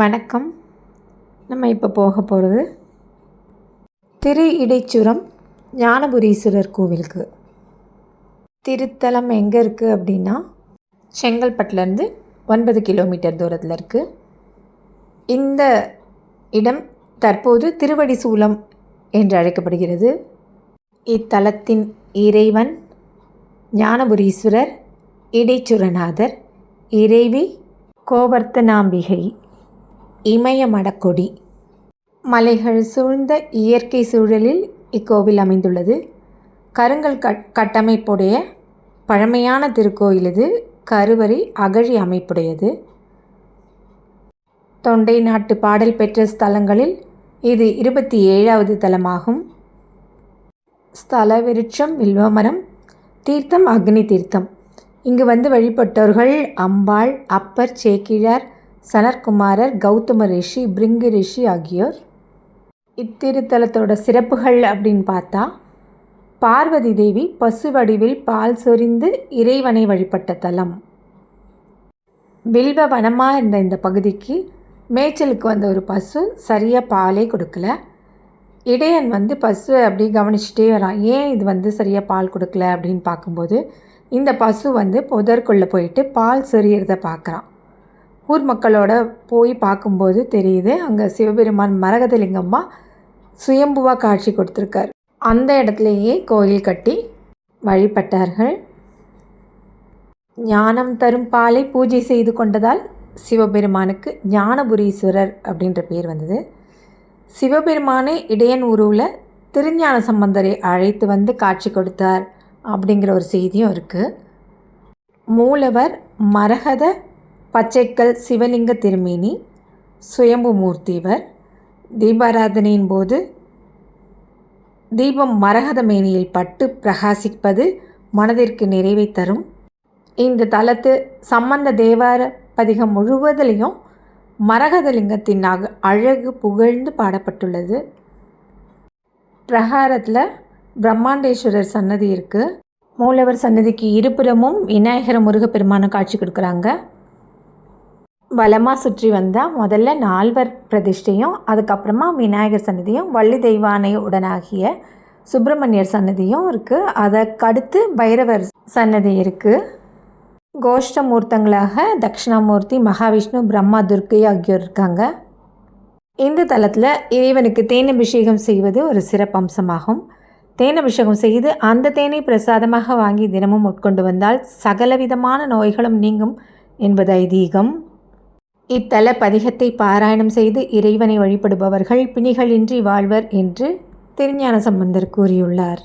வணக்கம். நம்ம இப்போ போக போகிறது திரு இடைச்சுரம் ஞானபுரீஸ்வரர் கோவிலுக்கு. திருத்தலம் எங்கே இருக்குது அப்படின்னா செங்கல்பட்டுலேருந்து ஒன்பது கிலோமீட்டர் தூரத்தில் இருக்குது இந்த இடம் தற்போது திருவடிசூலம் என்று அழைக்கப்படுகிறது. இத்தலத்தின் இறைவன் ஞானபுரீஸ்வரர் இடைச்சுரநாதர் இறைவி கோவர்த்தனாம்பிகை. இமயமடக்கொடி. மலைகள் சூழ்ந்த இயற்கை சூழலில் இக்கோவில் அமைந்துள்ளது. கருங்கல் கட் கட்டமைப்புடைய பழமையான திருக்கோயில் இது. கருவறை அகழி அமைப்புடையது. தொண்டை நாட்டு பாடல் பெற்ற ஸ்தலங்களில் இது இருபத்தி ஏழாவது தலமாகும். ஸ்தல விருட்சம் வில்வமரம் தீர்த்தம் அக்னி தீர்த்தம். இங்கு வந்து வழிபட்டவர்கள் அம்பாள் அப்பர் சேக்கிழார் சனற்குமாரர் கௌதம ரிஷி பிரிங்கு ரிஷி ஆகியோர். இத்திருத்தலத்தோட சிறப்புகள் அப்படின்னு பார்த்தா பார்வதி தேவி பசு வடிவில் பால் சொரிந்து இறைவனை வழிபட்ட தலம். வில்வ வனமாக இருந்த இந்த பகுதிக்கு மேய்ச்சலுக்கு வந்த ஒரு பசு சரியாக பாலே கொடுக்கல. இடையன் வந்து பசுவை அப்படியே கவனிச்சுட்டே வரான். ஏன் இது வந்து சரியாக பால் கொடுக்கல? அப்படின்னு பார்க்கும்போது இந்த பசு வந்து புதற்குள்ளே போயிட்டு பால் சொரியறத பார்க்குறான். ஊர் மக்களோட போய் பார்க்கும்போது தெரியுது அங்கே சிவபெருமான் மரகதலிங்கம்மா சுயம்புவாக காட்சி கொடுத்துருக்கார். அந்த இடத்துலையே கோயில் கட்டி வழிபட்டார்கள். ஞானம் தரும் பாலை பூஜை செய்து கொண்டதால் சிவபெருமானுக்கு ஞானபுரீஸ்வரர் அப்படின்ற பேர் வந்தது. சிவபெருமானே இடையன் உருவில் திருஞான சம்பந்தரை அழைத்து வந்து காட்சி கொடுத்தார் அப்படிங்கிற ஒரு செய்தியும் இருக்குது மூலவர் மரகத பச்சைக்கல் சிவலிங்க திருமேனி சுயம்பு மூர்த்திவர் தீபாராதனையின் போது தீபம் மரகத மேனியில் பட்டு பிரகாசிப்பது மனதிற்கு நிறைவை தரும். இந்த தலத்து சம்பந்த தேவார பதிகம் முழுவதிலையும் மரகதலிங்கத்தின் அக அழகு புகழ்ந்து பாடப்பட்டுள்ளது. பிரகாரத்தில் பிரம்மாண்டேஸ்வரர் சன்னதி இருக்குது மூலவர் சன்னதிக்கு இருபுறமும் விநாயகர முருகப்பெருமான காட்சி கொடுக்குறாங்க. வலமாக சுற்றி வந்தால் முதல்ல நால்வர் பிரதிஷ்டையும் அதுக்கப்புறமா விநாயகர் சன்னதியும் வள்ளி தெய்வானை உடனாகிய சுப்பிரமணியர் சன்னதியும் இருக்குது அதற்கடுத்து பைரவர் சன்னதி இருக்குது கோஷ்டமூர்த்தங்களாக தட்சிணாமூர்த்தி மகாவிஷ்ணு பிரம்மா துர்க்கை ஆகியோர் இருக்காங்க. இந்த தலத்தில் இறைவனுக்கு தேன் அபிஷேகம் செய்வது ஒரு சிறப்பம்சமாகும் தேன் அபிஷேகம் செய்து அந்த தேனை பிரசாதமாக வாங்கி தினமும் உட்கொண்டு வந்தால் சகலவிதமான நோய்களும் நீங்கும் என்பது ஐதீகம். இத்தல பதிகத்தை பாராயணம் செய்து இறைவனை வழிபடுபவர்கள் பிணிகளின்றி வாழ்வர் என்று திருஞான சம்பந்தர் கூறியுள்ளார்.